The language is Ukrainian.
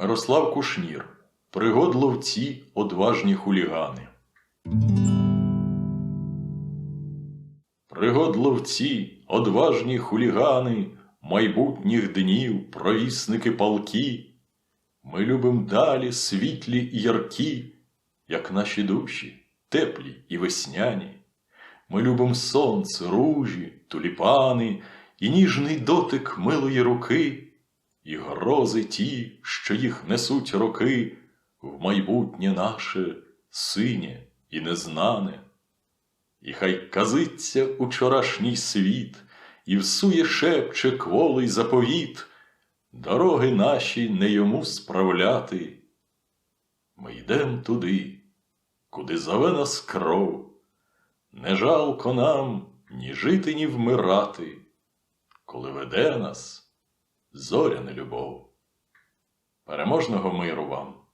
Мирослав Кушнір. Пригод ловці одважні хулігани. Пригод ловці, одважні хулігани, майбутніх днів, провісники палки. Ми любим далі світлі і яркі, як наші душі, теплі і весняні. Ми любим сонце, ружі, туліпани, і ніжний дотик милої руки, і грози ті, що їх несуть роки, в майбутнє наше синє і незнане. І хай казиться учорашній світ, і всує шепче кволий заповіт, дороги наші не йому справляти. Ми йдем туди, куди зове нас кров, не жалко нам ні жити, ні вмирати, коли веде нас зоряна любов. Переможного миру вам!